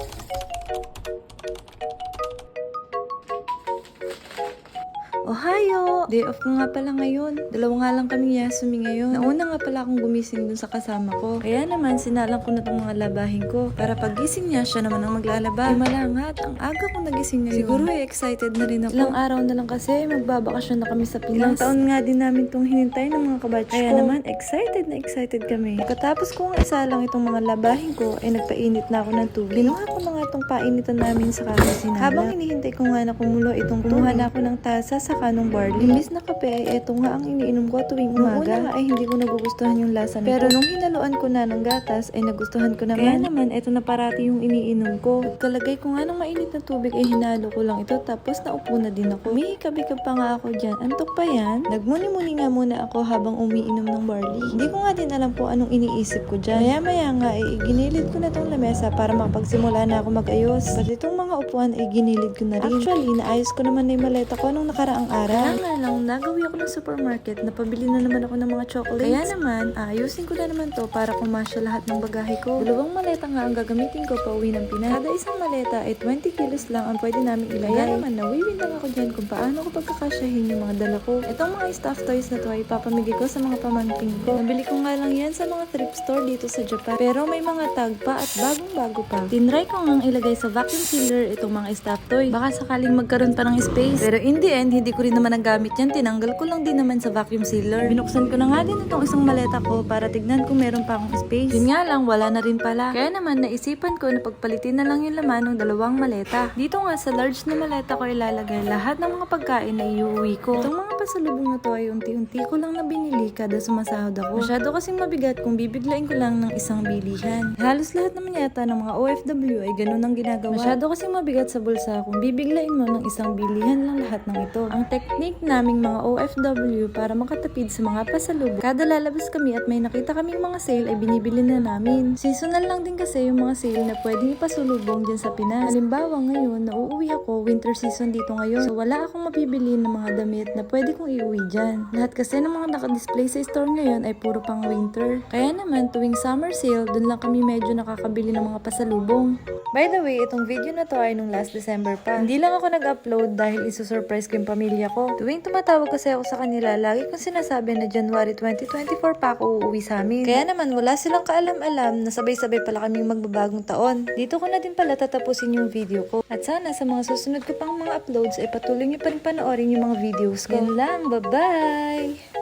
Thank you. Ohio! Day off ko nga pala ngayon. Dalawa nga lang kami Yasumi ngayon. Nauna nga pala akong gumising dun sa kasama ko. Kaya naman, sinalang ko na tong mga labahin ko. Para pagising niya, siya naman ang maglalaba. Di malangat, ang aga ko nagising ngayon. Siguro eh, excited na rin ako. Ilang araw na lang kasi, magbabakasyon na kami sa Pinas. Ilang taon nga din namin tong hinintay ng mga kabatch Kaya naman, excited na excited kami. Pagkatapos ko ang isa lang itong mga labahin ko, ay nagpainit na ako ng tubig. Binuha ko na nga itong painitan namin sa kakasinaga. Habang hinihintay ko nga na kumulo itong kumuha na ako ng tasa sa kanong barley. Imbis na kape ay eto nga ang iniinom ko tuwing umaga. Noong una ay hindi ko nagugustuhan yung lasa nito. Pero nung hinaluan ko na ng gatas ay nagustuhan ko naman. Kaya naman eto na parati yung iniinom ko. Pagkalagay ko nga ng mainit na tubig ay hinalo ko lang ito tapos naupo na din ako. Umihikab-hikab pa nga ako dyan. Antok pa yan? Nagmuni-muni nga muna ako habang umiinom ng barley. Hindi ko nga din alam po anong iniisip ko dyan. Maya-maya nga ay ginilid ko na tong lamesa para makapagsimula na ako mag-ayos. Pati itong mga upuan ay ginilid ko na rin. Actually, naayos ko naman na yung maleta ko nung nakaraang araw. Kaya nga lang, nagawi ako ng supermarket, napabili na naman ako ng mga chocolates. Kaya naman, ayusin ko na naman to para kumasya lahat ng bagahe ko. Dalawang maleta nga ang gagamitin ko pa uwi ng Pinas. Kada isang maleta ay 20 kilos lang ang pwede namin ilagay. Kaya naman, nawiwin lang ako dyan kung paano ko pagkakasyahin yung mga dala ko. Itong mga stuffed toys na to ay ipapamigay ko sa mga pamangkin ko. Nabili ko nga lang yan sa mga thrift store dito sa Japan. Pero may mga tag pa at bagong-bago pa. Tinry ko ngang ilagay sa vacuum sealer itong mga stuffed toy. Baka sakaling magkaroon pa ng space. Pero in the end, hindi ko rin naman nagamit yan. Tinanggal ko lang din naman sa vacuum sealer. Binuksan ko na nga din itong isang maleta ko para tignan kung meron pa akong space. Yun nga lang, wala na rin pala. Kaya naman, naisipan ko na pagpalitin na lang yung laman ng dalawang maleta. Dito nga sa large na maleta ko ilalagay lahat ng mga pagkain na iuwi ko. Itong mga pasalubong na to ay unti-unti ko lang na binili kada sumasahod ako. Masyado kasing mabigat kung bibiglain ko lang ng isang bilihan. Halos lahat naman yata ng mga OFW ay ganun ang ginagawa. Masyado kasing mabigat sa bulsa kung bibiglain mo ng isang bilihan lang lahat ng ito. Ang technique naming mga OFW para makatapid sa mga pasalubong. Kada lalabas kami at may nakita kaming mga sale ay binibili na namin. Seasonal lang din kasi yung mga sale na pwedeng ipasulubong dyan sa Pinas. Halimbawa ngayon, nauuwi ako, winter season dito ngayon. So wala akong mapibili ng mga damit na pwede kong iuwi dyan. Lahat kasi ng mga nakadisplay sa store ngayon ay puro pang winter. Kaya naman tuwing summer sale, dun lang kami medyo nakakabili ng mga pasalubong. By the way, itong video na to ay nung last December pa. Hindi lang ako nag-upload dahil isusurprise ko yung pamilya ko. Tuwing tumatawag kasi ako sa kanila, lagi kong sinasabi na January 2024 pa ako uuwi sa amin. Kaya naman wala silang kaalam-alam na sabay-sabay pala kaming magbabagong taon. Dito ko na din pala tatapusin yung video ko. At sana sa mga susunod ko pang mga uploads ay patuloy niyo pa rin panoorin yung mga videos ko. Yan lang, bye-bye!